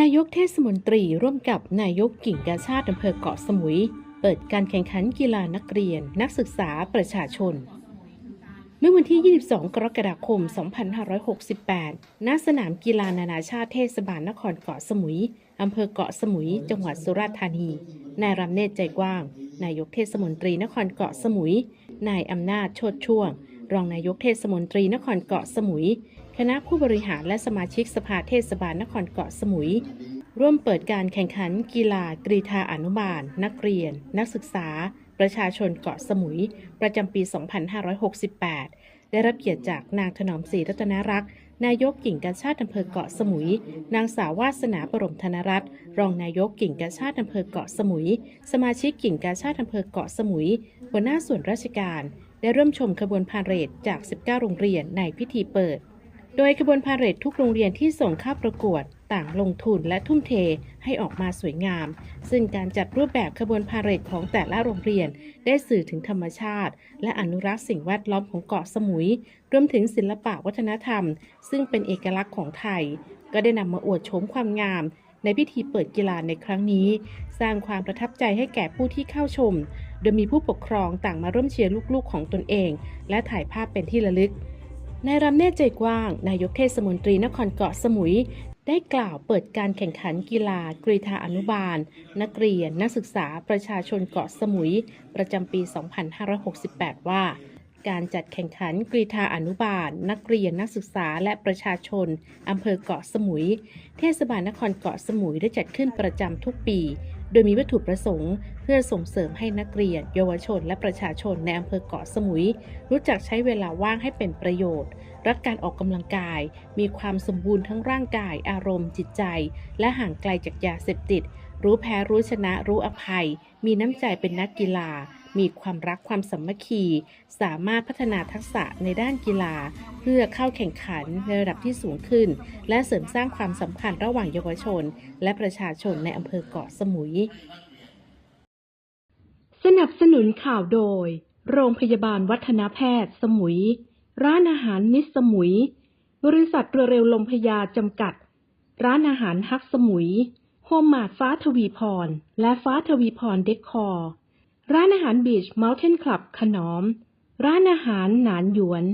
นายกเทศมนตรีร่วมกับนายกกิ่งกาชาติอำเภอเกาะสมุย เปิดการแข่งขันกีฬานักเรียน นักศึกษาประชาชน เมื่อวันที่ 22 กรกฎาคม 2568 ณ สนามกีฬานานาชาติเทศบาลนครเกาะสมุยอำเภอเกาะสมุย จังหวัดสุราษฎร์ธานี นายรำเนตรใจกว้าง นายกเทศมนตรีนครเกาะสมุย นายอำนาจโชดช่วง รองนายกเทศมนตรีนครเกาะสมุย คณะผู้บริหารและสมาชิกสภาเทศบาลนครเกาะสมุย ร่วมเปิดการแข่งขันกีฬากรีธาอนุบาล นักเรียน นักศึกษา ประชาชนเกาะสมุย ประจำปี 2568 ได้รับเกียรติจากนางถนอมศรีรัตนรักษ์นายกกิ่งกาชาติอำเภอเกาะสมุย นางสาววาสนาบรมธนรัตน์รองนายกกิ่งกาชาติอำเภอเกาะสมุย สมาชิกกิ่งกาชาติอำเภอเกาะสมุย หัวหน้าส่วนราชการ ได้ริ่มชมขบวนพาเหรดจาก 19 โรงเรียนในพิธีเปิด โดยขบวนพาเหรดทุกโรงเรียนที่ส่งเข้าประกวดต่างลงทุนและทุ่มเทให้ออกมาสวยงาม ซึ่งการจัดรูปแบบขบวนพาเหรดของแต่ละโรงเรียน ได้สื่อถึงธรรมชาติ และอนุรักษ์สิ่งแวดล้อมของเกาะสมุย รวมถึงศิลปะวัฒนธรรม ซึ่งเป็นเอกลักษณ์ของไทย ก็ได้นำมาอวดโฉมความงาม ในพิธีเปิดกีฬาในครั้งนี้ สร้างความประทับใจให้แก่ผู้ที่เข้าชม โดยมีผู้ปกครองต่างมาร่วมเชียร์ลูกๆของตนเอง และถ่ายภาพเป็นที่ระลึก นายรำเนตใจกว้าง นายกเทศมนตรีนครเกาะสมุย ได้กล่าวเปิดการแข่งขันกีฬากรีธาอนุบาล นักเรียน นักศึกษาประชาชนเกาะสมุย ประจำปี 2568 ว่า การจัดแข่งขันกรีธาอนุบาล นักเรียนนักศึกษาและประชาชน อำเภอเกาะสมุย เทศบาลนครเกาะสมุยได้จัดขึ้นประจำทุกปี โดยมีวัตถุประสงค์ เพื่อส่งเสริมให้นักเรียน เยาวชน และประชาชนในอำเภอเกาะสมุย รู้จักใช้เวลาว่างให้เป็นประโยชน์ รักการออกกำลังกาย มีความสมบูรณ์ทั้งร่างกาย อารมณ์ จิตใจ และห่างไกลจากยาเสพติด รู้แพ้รู้ชนะรู้อภัย มีน้ำใจเป็นนักกีฬา มีความรักความสามัคคี สามารถพัฒนาทักษะในด้านกีฬา เพื่อเข้าแข่งขันในระดับที่สูงขึ้น และเสริมสร้างความสัมพันธ์ระหว่างเยาวชน และประชาชนในอำเภอเกาะสมุย สนับสนุนข่าวโดย โรงพยาบาลวัฒนแพทย์ สมุย ร้านอาหารมิสสมุย บริษัทเรือเร็วลมพยาจำกัด ร้านอาหารฮักสมุยโฮมมาดฟ้าทวีพร และฟ้าทวีพรเดคคอร์ ร้านอาหารบีชเมลเทนคลับขนอม ร้านอาหารหนานหยวน